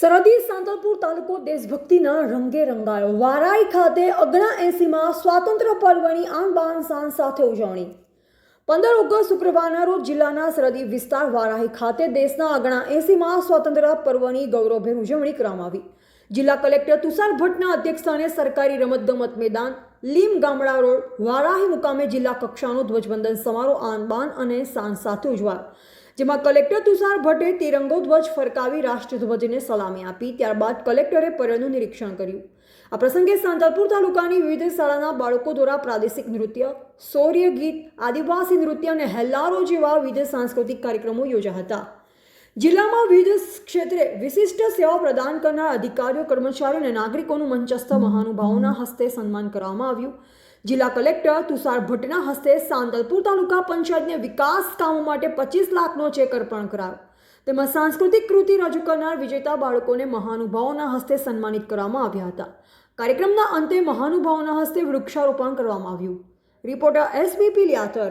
સરહદી સાંતલપુર તાલુકો દેશભક્તિના રંગે રંગાયો. વારાઈ ખાતે અગણા એસીમાં સ્વાતંત્ર્ય પર્વની આન બાન સાન સાથે ઉજવણી. પંદર ઓગસ્ટ શુક્રવારના રોજ જિલ્લાના સરહદી વિસ્તાર વારાહી ખાતે દેશના અગણા એસીમાં સ્વાતંત્ર્ય પર્વની ગૌરવભેર ઉજવણી કરવામાં આવી. જિલ્લા કલેક્ટર તુષાર ભટ્ટના અધ્યક્ષસ્થાને સરકારી રમતગમત મેદાન, લીમ ગામડા રોડ, વારાહી મુકામે જિલ્લા કક્ષાનો ધ્વજવંદન સમારોહ આન બાન અને સાન સાથે ઉજવાયો. જેમાં કલેક્ટર તુષાર ભટ્ટે તિરંગો ધ્વજ ફરકાવી રાષ્ટ્રધ્વજને સલામી આપી, ત્યારબાદ કલેક્ટરે પરેડનું નિરીક્ષણ કર્યું. આ પ્રસંગે સાંતલપુર તાલુકાની વિવિધ શાળાના બાળકો દ્વારા પ્રાદેશિક નૃત્ય, શૌર્ય ગીત, આદિવાસી નૃત્ય અને હેલ્લારો જેવા વિવિધ સાંસ્કૃતિક કાર્યક્રમો યોજા હતા. જિલ્લામાં વિવિધ ક્ષેત્રે વિશિષ્ટ સેવા પ્રદાન કરનાર અધિકારીઓ, કર્મચારીઓ અને નાગરિકોનું મંચસ્થ મહાનુભાવોના હસ્તે સન્માન કરવામાં આવ્યું. જિલ્લા કલેક્ટર તુષાર ભટ્ટના હસ્તે સાંતલપુર તાલુકા પંચાયતને વિકાસ કામો માટે પચીસ લાખનો ચેક અર્પણ કરાયો. તેમજ સાંસ્કૃતિક કૃતિ રજૂ કરનાર વિજેતા બાળકોને મહાનુભાવોના હસ્તે સન્માનિત કરવામાં આવ્યા હતા. કાર્યક્રમના અંતે મહાનુભાવોના હસ્તે વૃક્ષારોપણ કરવામાં આવ્યું. રિપોર્ટર એસબીપી લિયાતર